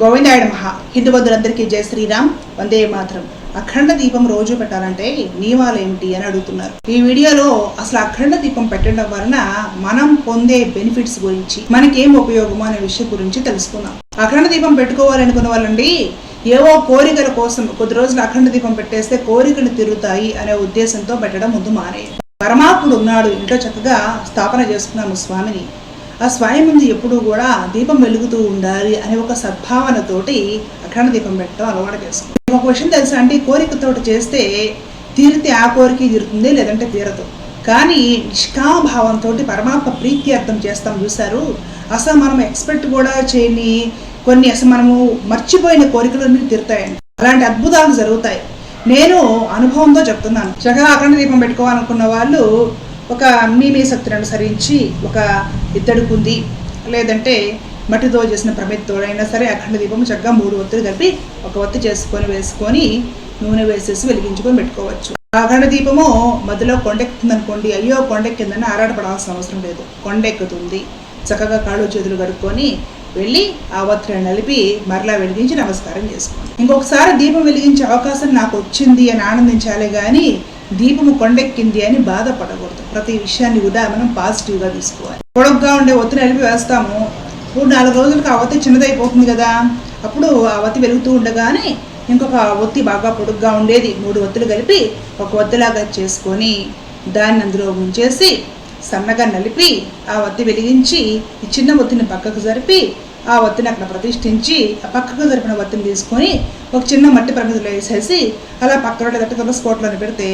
గోవిందాయుడు మహా హిందూ బంధువులందరికీ జయ శ్రీరామ్. వందే మాత్రం. అఖండ దీపం రోజు పెట్టాలంటే నియమాలు ఏమిటి అని అడుగుతున్నారు. ఈ వీడియోలో అసలు అఖండ దీపం పెట్టడం వలన మనం పొందే బెనిఫిట్స్ గురించి మనకేం ఉపయోగమో అనే విషయం గురించి తెలుసుకుందాం. అఖండ దీపం పెట్టుకోవాలనుకున్న వాళ్ళండి ఏవో కోరికల కోసం కొద్ది రోజులు అఖండ దీపం పెట్టేస్తే కోరికలు తిరుగుతాయి అనే ఉద్దేశంతో పెట్టడం ముందు మానే పరమాత్ముడు ఉన్నాడు ఇంట్లో చక్కగా స్థాపన చేసుకున్నాము స్వామిని. ఆ స్వామి ముందు ఎప్పుడూ కూడా దీపం వెలుగుతూ ఉండాలి అనే ఒక సద్భావనతోటి అఖండ దీపం పెట్టడం అలవాటు చేసుకుంటాం. ఒక విషయం తెలుసా అంటే ఈ కోరికతోటి చేస్తే తీరితే ఆ కోరిక తీరుతుంది లేదంటే తీరదు. కానీ నిష్కామభావంతో పరమాత్మ ప్రీతి అర్థం చేస్తాం చూశారు. అసలు మనం ఎక్స్పెక్ట్ కూడా చేయని కొన్ని అసలు మనము మర్చిపోయిన కోరికలన్నీ తీరుతాయండి. అలాంటి అద్భుతాలు జరుగుతాయి. నేను అనుభవంతో చెప్తున్నాను. చక్కగా అఖండ దీపం పెట్టుకోవాలనుకున్న వాళ్ళు ఒక మీ మీ శక్తిని అనుసరించి ఒక ఇత్తడి కుంది లేదంటే మట్టితో చేసిన ప్రమిత్తోడైనా సరే అఖండ దీపం చక్కగా మూడు ఒత్తులు కలిపి ఒక ఒత్తి చేసుకొని వేసుకొని నూనె వేసేసి వెలిగించుకొని పెట్టుకోవచ్చు. ఆ అఖండ దీపము మధ్యలో కొండెక్కుతుంది అనుకోండి అయ్యో కొండెక్కిందని ఆరాటపడాల్సిన అవసరం లేదు. కొండెక్కుతుంది. చక్కగా కాళ్ళు చేతులు కడుక్కొని వెళ్ళి ఆ ఒత్తిడిని నలిపి మరలా వెలిగించి నమస్కారం చేసుకోండి. ఇంకొకసారి దీపం వెలిగించే అవకాశం నాకు వచ్చింది అని ఆనందించాలి కానీ దీపము కొండెక్కింది అని బాధపడకూడదు. ప్రతి విషయాన్ని కూడా మనం పాజిటివ్గా తీసుకోవాలి. పొడగ్గా ఉండే ఒత్తిడి నలిపి వేస్తాము మూడు నాలుగు రోజులకు ఆ ఒత్తి చిన్నదైపోతుంది కదా. అప్పుడు ఆ ఒత్తి వెలుగుతూ ఉండగానే ఇంకొక ఒత్తి బాగా పొడుగ్గా ఉండేది. మూడు ఒత్తులు కలిపి ఒక ఒత్తిలాగా చేసుకొని దాన్ని అందులో ఉంచేసి సన్నగా నలిపి ఆ ఒత్తి వెలిగించి ఈ చిన్న ఒత్తిని పక్కకు జరిపి ఆ ఒత్తిని అక్కడ ప్రతిష్ఠించి ఆ పక్కకు జరిపిన ఒత్తిని తీసుకొని ఒక చిన్న మట్టి ప్రమిదిలో వేసేసి అలా పక్కన తట్టుకున్న స్పోట్లోనే పెడితే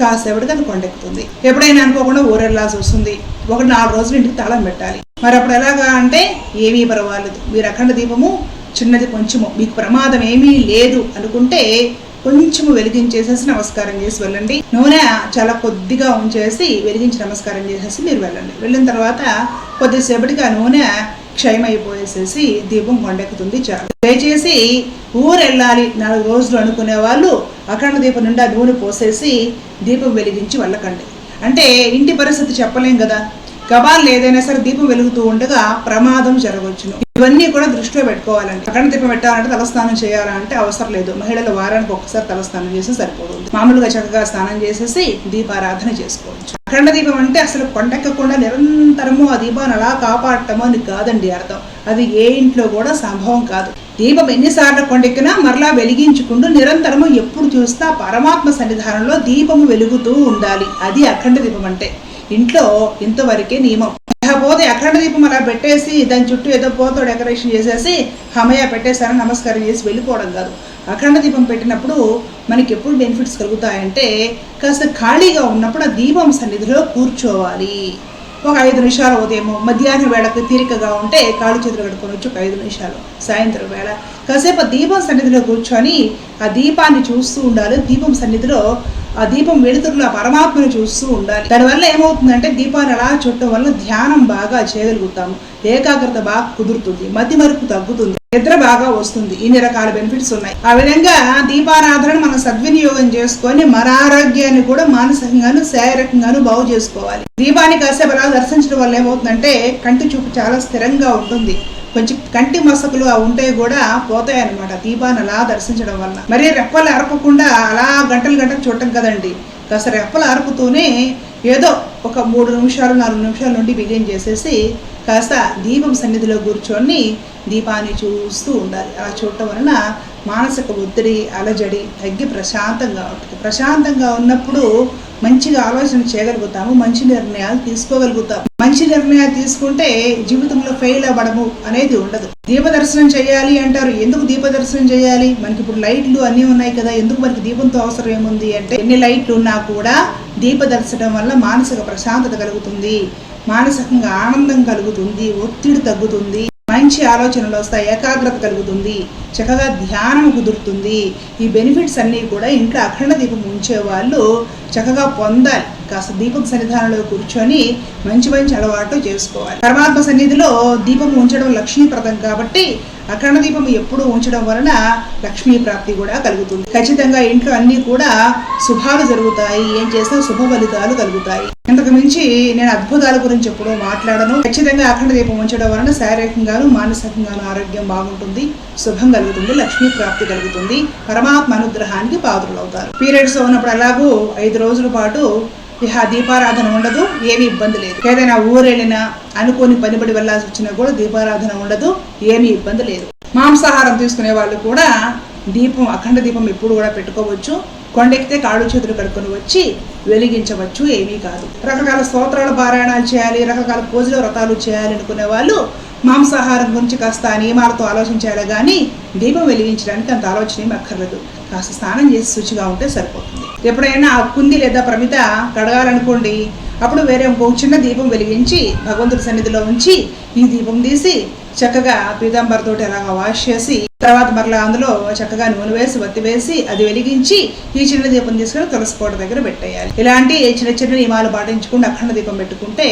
కాసేపటికి అది కొండెక్కుతుంది. ఎప్పుడైనా అనుకోకుండా ఊరెళ్ళాల్సి వస్తుంది ఒక నాలుగు రోజులు ఇంటికి తాళం పెట్టాలి. మరి అప్పుడు ఎలాగా అంటే ఏమీ పర్వాలేదు. మీరు అఖండ దీపము చిన్నది కొంచెము. మీకు ప్రమాదం ఏమీ లేదు అనుకుంటే కొంచెము వెలిగించేసేసి నమస్కారం చేసి వెళ్ళండి. నూనె చాలా కొద్దిగా ఉంచేసి వెలిగించి నమస్కారం చేసేసి మీరు వెళ్ళండి. వెళ్ళిన తర్వాత కొద్దిసేపటికి ఆ నూనె క్షయమైపోయేసేసి దీపం కొండెక్కుతుంది చాలు. దయచేసి ఊరు వెళ్ళాలి నాలుగు రోజులు అనుకునే వాళ్ళు అఖండ దీపం నిండా నూనె పోసేసి దీపం వెలిగించి వెళ్ళకండి. అంటే ఇంటి పరిస్థితి చెప్పలేం కదా. గబాల్ ఏదైనా సరే దీపం వెలుగుతూ ఉండగా ప్రమాదం జరగవచ్చును ఇవన్నీ కూడా దృష్టిలో పెట్టుకోవాలండి. అఖండ దీపం పెట్టాలంటే తలస్నానం చేయాలంటే అవసరం లేదు. మహిళలు వారానికి ఒక్కసారి తలస్నానం చేసి సరిపోతుంది. మామూలుగా చక్కగా స్నానం చేసేసి దీపారాధన చేసుకోవచ్చు. అఖండ దీపం అంటే అసలు కొండెక్కకుండా నిరంతరము ఆ దీపాన్ని అలా కాపాడటము అని కాదండి అర్థం. అది ఏ ఇంట్లో కూడా సంభవం కాదు. దీపం ఎన్నిసార్లు కొండెక్కినా మరలా వెలిగించుకుంటూ నిరంతరము ఎప్పుడు చూస్తా పరమాత్మ సన్నిధానంలో దీపము వెలుగుతూ ఉండాలి. అది అఖండ దీపం అంటే. ఇంట్లో ఇంతవరకే నియమం. పోతే అఖండ దీపం అలా పెట్టేసి దాని చుట్టూ ఏదో పోతో డెకరేషన్ చేసేసి హమయ పెట్టేశారని నమస్కారం చేసి వెళ్ళిపోవడం కాదు. అఖండ దీపం పెట్టినప్పుడు మనకి ఎప్పుడు బెనిఫిట్స్ కలుగుతాయంటే కాస్త ఖాళీగా ఉన్నప్పుడు ఆ దీపం సన్నిధిలో కూర్చోవాలి. ఒక ఐదు నిమిషాలు ఉదయమో మధ్యాహ్నం వేళకు తీరికగా ఉంటే కాలు చేతులు కడుక్కొనొచ్చు ఒక ఐదు నిమిషాలు సాయంత్రం వేళ. కాసేపు దీపం సన్నిధిలో కూర్చొని ఆ దీపాన్ని చూస్తూ ఉండాలి. దీపం సన్నిధిలో ఆ దీపం వెలుతురులో ఆ పరమాత్మను చూస్తూ ఉండాలి. దానివల్ల ఏమవుతుందంటే దీపాన్ని అలా చుట్టడం వల్ల ధ్యానం బాగా చేయగలుగుతాము ఏకాగ్రత బాగా కుదురుతుంది. మతి మరుపు తగ్గుతుంది. నిద్ర బాగా వస్తుంది. ఇన్ని రకాల బెనిఫిట్స్ ఉన్నాయి. ఆ విధంగా దీపారాధన మనం సద్వినియోగం చేసుకొని మన ఆరోగ్యాన్ని కూడా మానసికంగాను శారీరకంగాను బాగు చేసుకోవాలి. దీపాన్ని కాసేపు అలా దర్శించడం వల్ల ఏమవుతుందంటే కంటి చూపు చాలా స్థిరంగా ఉంటుంది. కొంచెం కంటి మసకులు అవి ఉంటే కూడా పోతాయి అనమాట దీపాన్ని అలా దర్శించడం వల్ల. మరి రెప్పలు అరపకుండా అలా గంటలు గంటలు చూడటం కదండి. కాస్త ఆర్పుతూనే అరుపుతూనే ఏదో ఒక మూడు నిమిషాలు నాలుగు నిమిషాల నుండి బిగిన్ చేసేసి కాస్త దీపం సన్నిధిలో కూర్చొని దీపాన్ని చూస్తూ ఉండాలి. అలా చూడటం వలన మానసిక ఒత్తిడి అలజడి తగ్గి ప్రశాంతంగా ఉంటుంది. ప్రశాంతంగా ఉన్నప్పుడు మంచిగా ఆలోచన చేయగలుగుతాము మంచి నిర్ణయాలు తీసుకోగలుగుతాం నిర్ణయాలు తీసుకుంటే జీవితంలో ఫెయిల్ అవ్వడము అనేది ఉండదు. దీప దర్శనం చేయాలి అంటారు. ఎందుకు దీప దర్శనం చేయాలి? మనకి ఇప్పుడు లైట్లు అన్నీ ఉన్నాయి కదా. ఎందుకు మనకి దీపంతో అవసరం ఏముంది అంటే ఎన్ని లైట్లు ఉన్నా కూడా దీప దర్శనం వల్ల మానసిక ప్రశాంతత కలుగుతుంది. మానసికంగా ఆనందం కలుగుతుంది. ఒత్తిడి తగ్గుతుంది. మంచి ఆలోచనలు వస్తాయి. ఏకాగ్రత కలుగుతుంది. చక్కగా ధ్యానం కుదురుతుంది. ఈ బెనిఫిట్స్ అన్నీ కూడా ఇంట్లో అఖండ దీపం ఉంచే వాళ్ళు చక్కగా పొందాలి. కాస్త దీపం సన్నిధానంలో కూర్చొని మంచి మంచి అలవాట్లు చేసుకోవాలి. పరమాత్మ సన్నిధిలో దీపం ఉంచడం లక్ష్మీప్రదం కాబట్టి అఖండ దీపం ఎప్పుడు ఉంచడం వలన లక్ష్మీ ప్రాప్తి కూడా కలుగుతుంది. ఖచ్చితంగా ఇంట్లో అన్ని కూడా శుభాలు జరుగుతాయి. ఏం చేసినా శుభ ఫలితాలు కలుగుతాయి. ఇంతకు మించి నేను అద్భుతాల గురించి ఎప్పుడూ మాట్లాడను. ఖచ్చితంగా అఖండ దీపం ఉంచడం వలన శారీరకంగాను మానసికంగాను ఆరోగ్యం బాగుంటుంది. శుభం కలుగుతుంది. లక్ష్మీ ప్రాప్తి కలుగుతుంది. పరమాత్మ అనుగ్రహానికి పాత్రలు అవుతారు పీరియడ్స్ ఉన్నప్పుడు అలాగూ ఐదు రోజుల పాటు ఇహ దీపారాధన ఉండదు ఏమి ఇబ్బంది లేదు. ఏదైనా ఊరెళ్ళినా అనుకోని పనిబడి వెళ్ళాల్సి వచ్చినా కూడా దీపారాధన ఉండదు ఏమీ ఇబ్బంది లేదు. మాంసాహారం తీసుకునే వాళ్ళు కూడా దీపం అఖండ దీపం ఎప్పుడు కూడా పెట్టుకోవచ్చు. కొండెక్కితే కాళ్ళు చేతులు కడుక్కొని వచ్చి వెలిగించవచ్చు ఏమీ కాదు. రకరకాల స్తోత్రాలు పారాయణాలు చేయాలి రకరకాల పూజలు వ్రతాలు చేయాలి అనుకునే వాళ్ళు మాంసాహారం గురించి కాస్త నియమాలతో ఆలోచించాలి కానీ దీపం వెలిగించడానికి అంత ఆలోచన ఏమి అక్కర్లేదు. కాస్త స్నానం చేసి శుచిగా ఉంటే సరిపోతుంది. ఎప్పుడైనా కుంది లేదా ప్రమిత కడగాలనుకోండి అప్పుడు వేరే ఇంకో చిన్న దీపం వెలిగించి భగవంతుడి సన్నిధిలో ఉంచి ఈ దీపం తీసి చక్కగా పీతాంబరతోటి అలాగా వాష్ చేసి తర్వాత మరలా అందులో చక్కగా నూనె వేసి వత్తి వేసి అది వెలిగించి ఈ చిన్న దీపం తీసుకొని తులసి కోట దగ్గర పెట్టేయాలి. ఇలాంటి చిన్న చిన్న నియమాలు పాటించుకుంటూ అఖండ దీపం పెట్టుకుంటే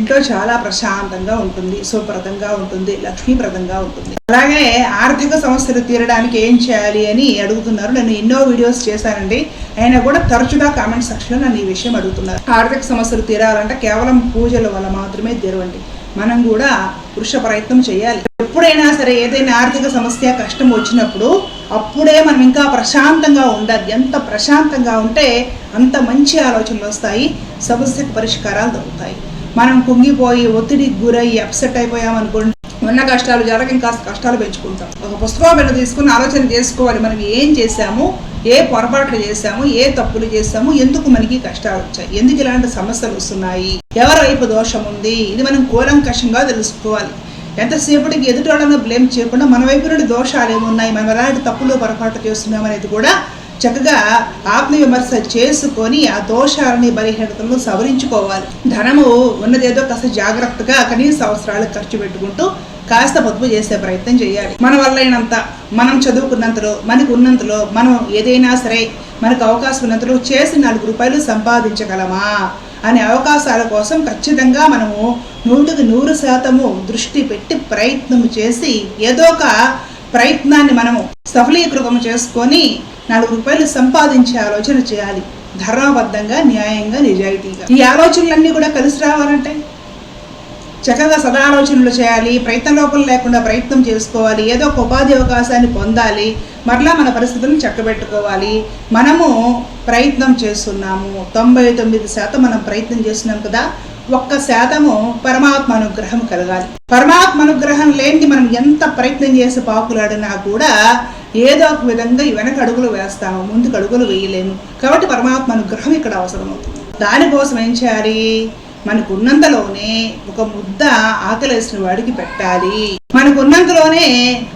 ఇంట్లో చాలా ప్రశాంతంగా ఉంటుంది సుప్రదంగా ఉంటుంది లక్ష్మీప్రదంగా ఉంటుంది. అలాగే ఆర్థిక సమస్యలు తీరడానికి ఏం చేయాలి అని అడుగుతున్నారు. నేను ఎన్నో వీడియోస్ చేశానండి అయినా కూడా తరచుగా కామెంట్ సెక్షన్లో నన్ను ఈ విషయం అడుగుతున్నారు. ఆర్థిక సమస్యలు తీరాలంటే కేవలం పూజల వల్ల మాత్రమే తీరవండి. మనం కూడా పురుష ప్రయత్నం చేయాలి. ఎప్పుడైనా సరే ఏదైనా ఆర్థిక సమస్య కష్టం వచ్చినప్పుడు అప్పుడే మనం ఇంకా ప్రశాంతంగా ఉండాలి. ఎంత ప్రశాంతంగా ఉంటే అంత మంచి ఆలోచనలు వస్తాయి. సమస్యకు పరిష్కారాలు దొరుకుతాయి. మనం కుంగిపోయి ఒత్తిడికి గురయ్యి అప్సెట్ అయిపోయామనుకోండి ఉన్న కష్టాలు జరగ ఇంకా కష్టాలు పెంచుకుంటాం. ఒక పుస్తకం మీద తీసుకుని ఆలోచన చేసుకోవాలి. మనం ఏం చేశాము? ఏ పొరపాట్లు చేశాము? ఏ తప్పులు చేశాము? ఎందుకు మనకి కష్టాలు వచ్చాయి? ఎందుకు ఇలాంటి సమస్యలు వస్తున్నాయి? ఎవరి వైపు దోషం ఉంది? ఇది మనం కూలంకషంగా తెలుసుకోవాలి. ఎంతసేపటికి ఎదుటి వాళ్ళని బ్లేమ్ చేయకుండా మన వైపు నుండి దోషాలు ఏమున్నాయి? మనం ఎలాంటి తప్పులు పొరపాట్లు చేస్తున్నాం అనేది కూడా చక్కగా ఆత్మవిమర్శ చేసుకొని ఆ దోషాలని బలహీనతలను సవరించుకోవాలి. ధనము ఉన్నదేదో కాస్త జాగ్రత్తగా కనీస అవసరాలు ఖర్చు పెట్టుకుంటూ కాస్త పొదుపు చేసే ప్రయత్నం చేయాలి. మన వల్లైనంత మనం చదువుకున్నంతలో మనకు ఉన్నంతలో మనం ఏదైనా సరే మనకు అవకాశం ఉన్నంతలో చేసి నాలుగు రూపాయలు సంపాదించగలమా అనే అవకాశాల కోసం ఖచ్చితంగా మనము నూటికి నూరు శాతము దృష్టి పెట్టి ప్రయత్నం చేసి ఏదో ఒక ప్రయత్నాన్ని మనము సఫలీకృతం చేసుకొని నాలుగు రూపాయలు సంపాదించే ఆలోచన చేయాలి. ధర్మబద్ధంగా న్యాయంగా నిజాయితీగా. ఈ ఆలోచనలన్నీ కూడా కలిసి రావాలంటే చక్కగా సదాలోచనలు చేయాలి ప్రయత్న లోపం లేకుండా ప్రయత్నం చేసుకోవాలి ఏదో ఒక ఉపాధి అవకాశాన్ని పొందాలి మరలా మన పరిస్థితులను చక్కబెట్టుకోవాలి. మనము ప్రయత్నం చేస్తున్నాము. తొంభై తొమ్మిది శాతం మనం ప్రయత్నం చేస్తున్నాం కదా ఒక్క శాతము పరమాత్మ అనుగ్రహం కలగాలి. పరమాత్మ అనుగ్రహం లేనిది మనం ఎంత ప్రయత్నం చేసి పాకులాడినా కూడా ఏదో ఒక విధంగా వెనక అడుగులు వేస్తాము ముందుకు అడుగులు వేయలేము. కాబట్టి పరమాత్మ అనుగ్రహం ఇక్కడ అవసరం అవుతుంది దానికోసం ఏం చేయాలి? మనకు ఉన్నంతలోనే ఒక ముద్ద ఆకలేసిన వాడికి పెట్టాలి. మనకు ఉన్నంతలోనే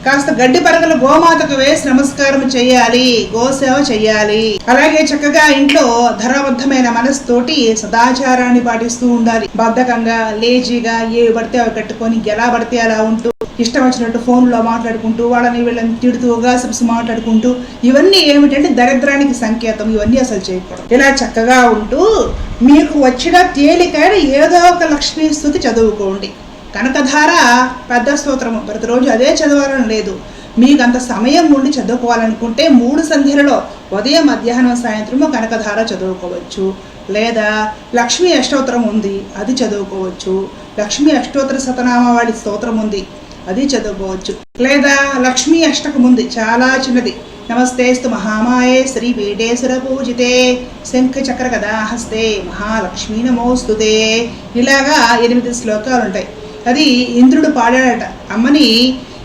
కాస్త గడ్డి పరగలు గోమాతకు వేసి నమస్కారం చేయాలి గోసేవ చేయాలి. అలాగే చక్కగా ఇంట్లో ధరబద్ధమైన మనసుతోటి సదాచారాన్ని పాటిస్తూ ఉండాలి. బద్ధకంగా లేజీగా ఏవి పడితే అవి కట్టుకొని ఎలా పడితే అలా ఉంటూ ఇష్టం వచ్చినట్టు ఫోన్లో మాట్లాడుకుంటూ వాళ్ళని వీళ్ళని తిడుతూ గాసిప్స్ మాట్లాడుకుంటూ ఇవన్నీ ఏమిటంటే దరిద్రానికి సంకేతం. ఇవన్నీ అసలు చేయకూడదు. ఇలా చక్కగా ఉంటూ మీకు వచ్చిన తేలికైన ఏదో ఒక లక్ష్మీ స్థుతి చదువుకోండి. కనకధార పెద్ద స్తోత్రము. ప్రతిరోజు అదే చదవాలని లేదు. మీకు అంత సమయం ఉండి చదువుకోవాలనుకుంటే మూడు సంధ్యలలో ఉదయం మధ్యాహ్నం సాయంత్రము కనకధార చదువుకోవచ్చు. లేదా లక్ష్మీ అష్టోత్తరం ఉంది అది చదువుకోవచ్చు. లక్ష్మీ అష్టోత్తర శతనామవాడి స్తోత్రం ఉంది అది చదువుకోవచ్చు. లేదా లక్ష్మీ అష్టకం ఉంది చాలా చిన్నది. నమస్తేస్తు మహామాయే శ్రీ వేటేశ్వర పూజితే. శంఖ చక్ర గదా హస్తే మహాలక్ష్మీ నమోస్తుతే. ఇలాగా ఎనిమిది శ్లోకాలు ఉంటాయి అది ఇంద్రుడు పాడాడట. అమ్మని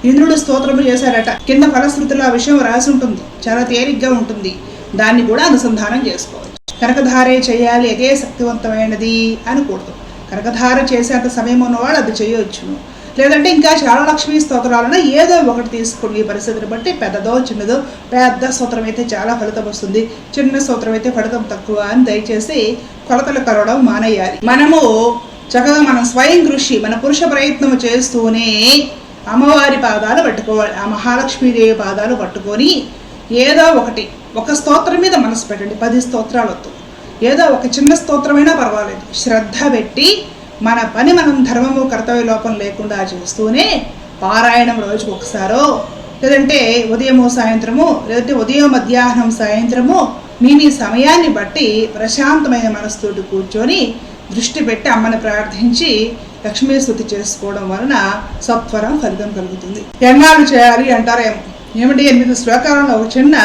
ఇంద్రుడు స్తోత్రము చేశాడట. కింద ఫలశ్రుతిలో ఆ విషయం రాసి ఉంటుంది. చాలా తేలిగ్గా ఉంటుంది. దాన్ని కూడా అనుసంధానం చేసుకోవచ్చు. కనకధారే చేయాలి అదే శక్తివంతమైనది అనకూడదు కనకధార చేసేంత సమయం ఉన్నవాడు అది చేయొచ్చును లేదంటే ఇంకా చాలా లక్ష్మీ స్తోత్రాలను ఏదో ఒకటి తీసుకోండి ఈ పరిస్థితిని బట్టి పెద్దదో చిన్నదో పెద్ద స్తోత్రం అయితే చాలా ఫలితం వస్తుంది. చిన్న స్తోత్రం అయితే ఫలితం తక్కువ అని దయచేసి కొలతలు కలవడం మానేయాలి. మనము చక్కగా మనం స్వయం కృషి మన పురుష ప్రయత్నం చేస్తూనే అమ్మవారి పాదాలు పట్టుకోవాలి ఆ మహాలక్ష్మీదేవి పాదాలు పట్టుకొని ఏదో ఒకటి ఒక స్తోత్రం మీద మనసు పెట్టండి పది స్తోత్రాలు వద్దు. ఏదో ఒక చిన్న స్తోత్రమైనా పర్వాలేదు. శ్రద్ధ పెట్టి మన పని మనం ధర్మము కర్తవ్య లోపం లేకుండా చేస్తూనే పారాయణం రోజుకు ఒకసారో లేదంటే ఉదయము సాయంత్రము లేదంటే ఉదయం మధ్యాహ్నం సాయంత్రము మీ మీ సమయాన్ని బట్టి ప్రశాంతమైన మనసుతోటి కూర్చొని దృష్టి పెట్టి అమ్మని ప్రార్థించి లక్ష్మీ స్థుతి చేసుకోవడం వలన సత్వరం ఫలితం కలుగుతుంది. ఎన్నాళ్ళు చేయాలి అంటారేమో? ఏమిటి ఎనిమిది శ్లోకాలలో ఒక చిన్న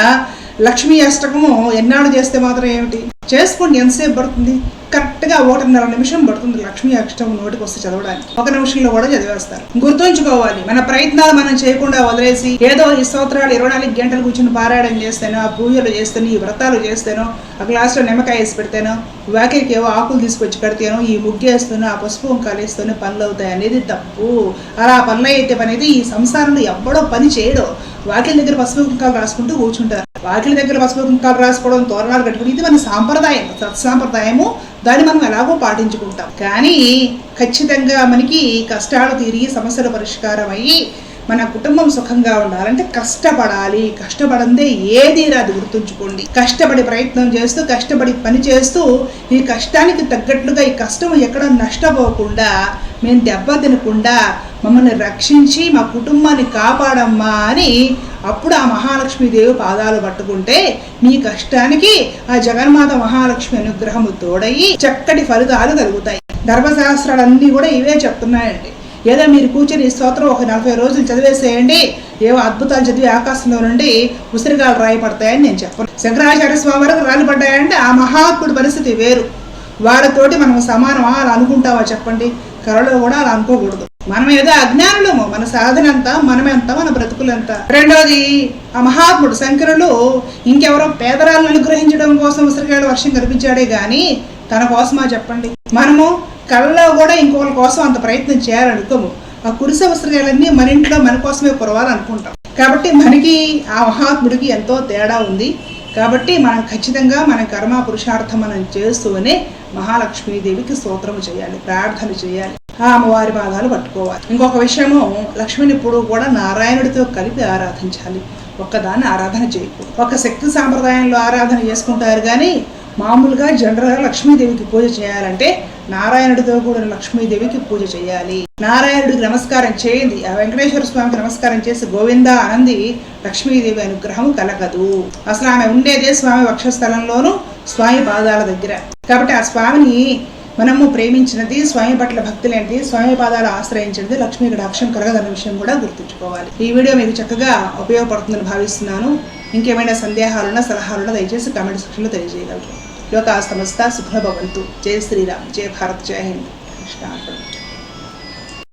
లక్ష్మీ అష్టకము ఎన్నాళ్ళు చేస్తే మాత్రం ఏమిటి? చేసుకోండి ఎంతసేపు పడుతుంది? కరెక్ట్గా ఒకటిన్నర నిమిషం పడుతుంది లక్ష్మీ అష్టకం నోటికి వస్తే చదవడానికి. ఒక నిమిషంలో కూడా చదివేస్తారు. గుర్తుంచుకోవాలి మన ప్రయత్నాలు మనం చేయకుండా వదిలేసి ఏదో ఈ స్తోత్రాలు ఇరవై నాలుగు గంటలు కూర్చుని పారాయణం చేస్తాను ఆ పూజలు చేస్తాను ఈ వ్రతాలు చేస్తాను ఆ గ్లాసులో నిమ్మకాయ వేసి పెడతాను వాకిలికి ఏవో ఆకులు తీసుకొచ్చి కడతాను ఈ ముగ్గేస్తాను ఆ పసుపు వంకాలు పనులు అవుతాయి అనేది తప్పు. అలా పనులు అయితే అనేది ఈ సంసారంలో ఎవ్వడో పని చేయడో. వాకిలి దగ్గర పసుపు కుంకాలు రాసుకుంటూ కూర్చుంటారు. వాకిలి దగ్గర పసుపు కుంకాలు రాసుకోవడం తోరణాలు కట్టుకుని ఇది మన సాంప్రదాయం సత్సాంప్రదాయము దాన్ని మనం ఎలాగో పాటించుకుంటాం. కానీ ఖచ్చితంగా మనకి కష్టాలు తీరి సమస్యల పరిష్కారం అయ్యి మన కుటుంబం సుఖంగా ఉండాలంటే కష్టపడాలి. కష్టపడందే ఏది రాదు గుర్తుంచుకోండి. కష్టపడి ప్రయత్నం చేస్తూ కష్టపడి పని చేస్తూ ఈ కష్టానికి తగ్గట్లుగా ఈ కష్టం ఎక్కడ నష్టపోకుండా మేము దెబ్బ తినకుండా మమ్మల్ని రక్షించి మా కుటుంబాన్ని కాపాడమ్మా అని అప్పుడు ఆ మహాలక్ష్మీదేవి పాదాలు పట్టుకుంటే మీ కష్టానికి ఆ జగన్మాత మహాలక్ష్మి అనుగ్రహము తోడయి చక్కటి ఫలితాలు కలుగుతాయి. ధర్మశాస్త్రాలన్నీ కూడా ఇవే చెప్తున్నాయండి. ఏదో మీరు కూర్చొని ఈ స్తోత్రం ఒక నలభై రోజులు చదివేసేయండి. ఏవో అద్భుతాలు చదివి ఆకాశంలో నుండి ఉసిరిగాలు రాయపడతాయని నేను చెప్పను. శంకరాచార్య స్వామి వరకు రాళ్ళు పడ్డాయంటే ఆ మహాత్ముడి పరిస్థితి వేరు. వాళ్ళతోటి మనం సమానమా అలా అనుకుంటావా చెప్పండి? కరలో కూడా అలా అనుకోకూడదు. మనం ఏదో అజ్ఞానులము మన సాధన అంతా మనమెంత మన బ్రతుకులంతా రెండోది ఆ మహాత్ముడు శంకరులు ఇంకెవరో పేదరాలను అనుగ్రహించడం కోసం ఉసిరికాయల వర్షం కనిపించాడే గాని తన కోసమా చెప్పండి? మనము కళ్ళలో కూడా ఇంకొకరి కోసం అంత ప్రయత్నం చేయాలనుకోము. ఆ కురిసే ఉసిరికాయలన్నీ మన ఇంట్లో మన కోసమే కురవాలనుకుంటాం కాబట్టి మనకి ఆ మహాత్ముడికి ఎంతో తేడా ఉంది. కాబట్టి మనం ఖచ్చితంగా మన కర్మ పురుషార్థం మనం చేస్తూనే మహాలక్ష్మీదేవికి స్తోత్రము చేయాలి ప్రార్థన చేయాలి. ఆ అమ్మవారి పాదాలు పట్టుకోవాలి. ఇంకొక విషయము లక్ష్మిని ఇప్పుడు కూడా నారాయణుడితో కలిపి ఆరాధించాలి. ఒక్కదాన్ని ఆరాధన చేయకూడదు ఒక శక్తి సాంప్రదాయంలో ఆరాధన చేసుకుంటారు కానీ మామూలుగా జనరల్గా లక్ష్మీదేవికి పూజ చేయాలంటే నారాయణుడితో కూడిన లక్ష్మీదేవికి పూజ చేయాలి. నారాయణుడికి నమస్కారం చేయండి. ఆ వెంకటేశ్వర స్వామికి నమస్కారం చేసి గోవింద అనంది లక్ష్మీదేవి అనుగ్రహం కలగదు. అసలు ఆమె ఉండేదే స్వామి వక్షస్థలంలోనూ స్వామి పాదాల దగ్గర. కాబట్టి ఆ స్వామిని మనము ప్రేమించినది స్వామి పట్ల భక్తి లేనిది స్వామి పాదాలు ఆశ్రయించినది లక్ష్మీ కటాక్షం కరగదన్న విషయం కూడా గుర్తుంచుకోవాలి. ఈ వీడియో మీకు చక్కగా ఉపయోగపడుతుందని భావిస్తున్నాను. ఇంకేమైనా సందేహాలున్నా సలహాలున్నా దయచేసి కామెంట్ సెక్షన్లో తెలియజేయగలరు. లోకా సమస్త సుఖభవంతు. జయ శ్రీరామ్. జయ భారత్. జయ హింద్. కృష్ణ